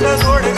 las horas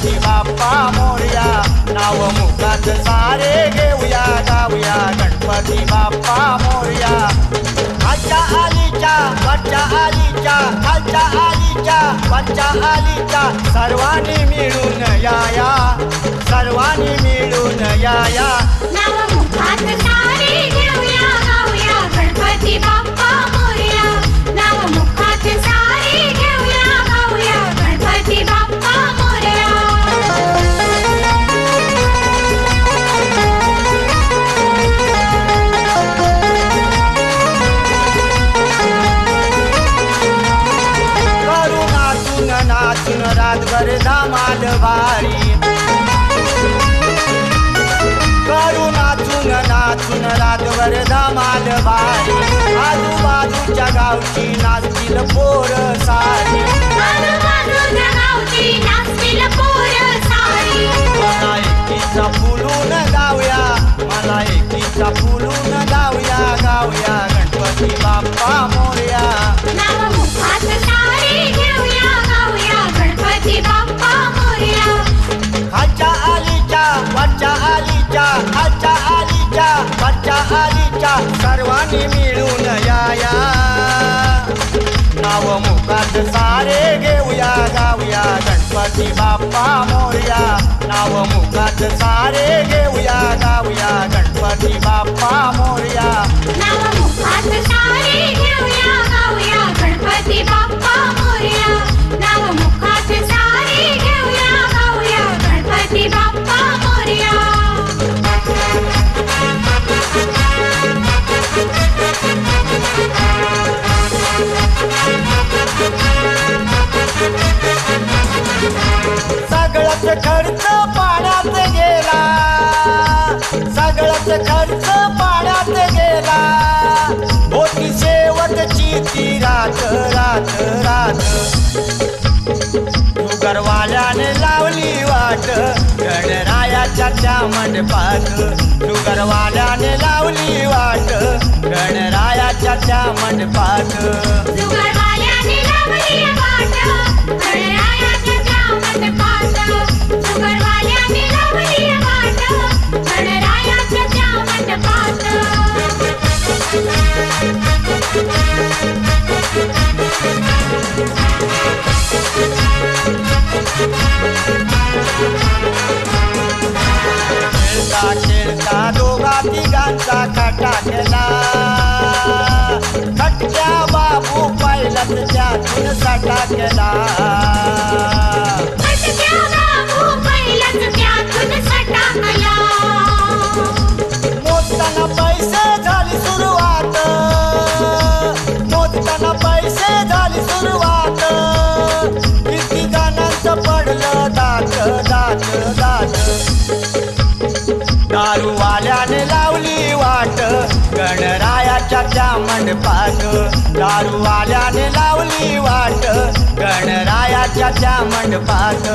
Ganpati Bappa Morya. नाव मुखात सारे घेऊया गाऊया. गणपती बाप्पा मोर्या. खालच्या आलीच्या वरच्या आलीच्या खालच्या आलीच्या वरच्या आलीच्या. सर्वांनी मिळून याया सर्वांनी मिळून याया भारी आजूबाजूच्या गावची नाचतील पोर सारी. मला एकीचा फुलून गाऊया मला एकीचा फुलून गाऊया गाऊया गणपती बाप्पा मोरया. सर्वांनी मिळून याया नाव मुखात सारे घेऊया गाऊया. गणपती बाप्पा मोर्या. नाव मुखात सारे घेऊया गाऊया. गणपती बाप्पा मोर्या. नाव मुखात सारे खर्च पाण्यात गेला. सगळ्याच खर्च पाण्यात गेला. होती शेवटची ती रात रात रात. सुगरवाल्याने लावली वाट गणरायाच्या त्या मंडपात. सुगरवाल्याने लावली वाट गणरायाच्या त्या मंडपात. तिघांचा खटा केला. खटक्या बाबू पाहिलाच त्यातून साठा केला. दारूवाल्याने लावली वाट गणरायाच्या त्या मंडपात. दारूवाल्याने लावली वाट गणरायाच्या त्या मंडपात.